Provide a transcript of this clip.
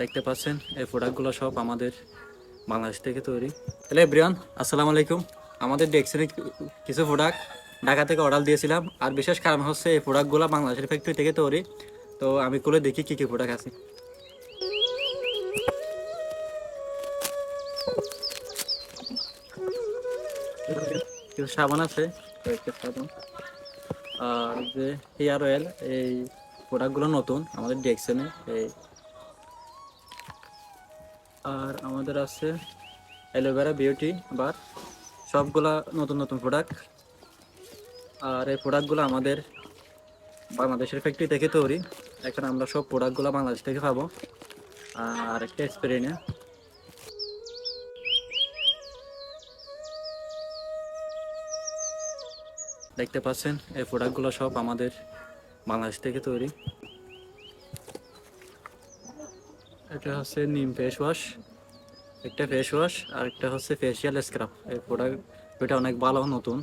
দেখতে পাচ্ছেন, এই প্রোডাক্টগুলো সব আমাদের বাংলাদেশ থেকে তৈরি। তাহলে ব্রিয়ান আসসালামু আলাইকুম। আমাদের ডেক্সের কিছু প্রোডাক্ট ঢাকা থেকে অর্ডার দিয়েছিলাম, আর বিশেষ কারণ হচ্ছে এই প্রোডাক্টগুলো বাংলাদেশের ফ্যাক্টরি থেকে তৈরি। তো আমি খুলে দেখি কী কী প্রোডাক্ট আছে। কিছু সাবান আছে সাবান। আর যে হেয়ার অয়েল এই প্রোডাক্টগুলো নতুন, আমাদের ডেক্সেনে এই আর আমাদের আছে অ্যালোভেরা, বিউটি, বার। সবগুলা নতুন নতুন প্রোডাক্ট আর এই প্রোডাক্টগুলো আমাদের বাংলাদেশের ফ্যাক্টরি থেকে তৈরি। এখন আমরা সব প্রোডাক্টগুলো বাংলাদেশ থেকে পাবো। আর একটা স্প্রে নিয়ে। দেখতে পাচ্ছেন, এই প্রোডাক্টগুলো সব আমাদের বাংলাদেশ থেকে তৈরি। এটা হচ্ছে নিম ফেস ওয়াশ একটা ফেস ওয়াশ আর একটা হচ্ছে ফেসিয়াল স্ক্রাব এই প্রোডাক্ট এটা অনেক ভালো নতুন।